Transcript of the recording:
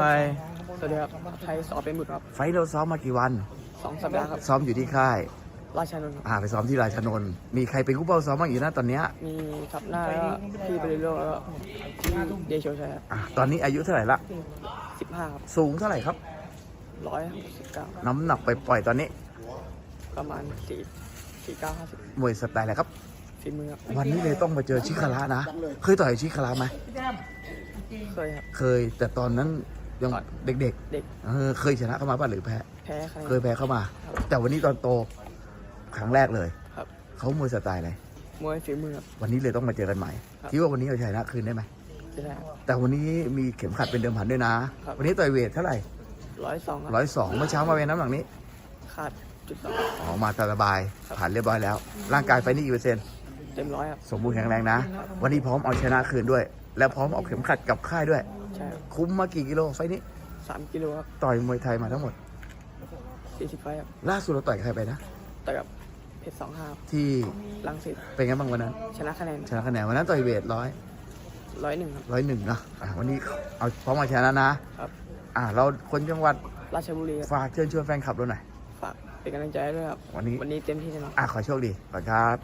ไปสวัสดีครับไทยสอเป็นบุตรครับ ไฟท์เราซ้อมมากี่วัน สองสัปดาห์ครับ ซ้อมอยู่ที่ค่าย ราชานนท์ครับอ่าไปซ้อมที่ราชนนท์มีใครเป็นคู่เป้าซ้อมบ้างอยู่นะตอนเนี้ยมีขับหน้าแล้วก็พี่บริโลกแล้วก็พี่เดโชชัยอะตอนนี้อายุเท่าไหร่ละสิบห้าครับสูงเท่าไหร่ครับ ร้อยสิบเก้าน้ำหนักไปปล่อยๆตอนนี้ ประมาณสี่สี่เก้าห้าสิบมวยสไตล์อะไรครับ ฝีมือครับวันนี้เลยต้องมาเจอชิคาระนะ เคยต่อยชิคาระไหมเคยครับเคยแต่ตอนนั้น ยังเด็กเด็กๆเออเคยชนะเข้ามาป่ะหรือแพ้ แพ้คะแนน เคยแพ้เข้ามาแต่วันนี้ตอนโตครั้งแรกเลยครับ เขามวยสไตล์อะไรมวยฝีมือครับ วันนี้เลยต้องมาเจอกันใหม่ครับ คิดว่าวันนี้เอาชนะคืนได้ไหมจะได้แต่วันนี้มีเข็มขัดเป็นเดิมพันด้วยนะ ครับ วันนี้ต่อยเวทเท่าไหร่ร้อยสองครับร้อยสองเมื่อเช้ามาเป็นน้ำหนักนี้ขาดจุดสองออกมาสบายผ่านเรียบร้อยแล้ว ร่างกายไฟนี่กี่เปอร์เซ็นต์เต็มร้อยครับ สมบูรณ์แข็งแรงนะ วันนี้พร้อมเอาชนะคืนด้วย และพร้อมเอาเข็มขัดกลับค่ายด้วย ใช่ครับคุ้มมากี่กิโลไฟนี้ สามกิโลครับต่อยมวยไทยมาทั้งหมด สี่สิบไฟครับล่าสุดเราต่อยกับใครไปนะแต่กับเพชรสองห้าครับที่ลังสิตเป็นไงบ้างวันนั้นชนะคะแนนชนะคะแนนวันนั้นต่อยเวทร้อยร้อยหนึ่งครับ ร้อยหนึ่งนะอะวันนี้เอาพร้อมมาชนะนะครับ อะเราคนจังหวัดราชบุรีครับฝากเชิญชวนแฟนคลับเราหน่อยฝากเป็นกำลังใจให้ด้วยครับ วันนี้วันนี้เต็มที่แน่นอน อะขอโชคดีก่อนครับ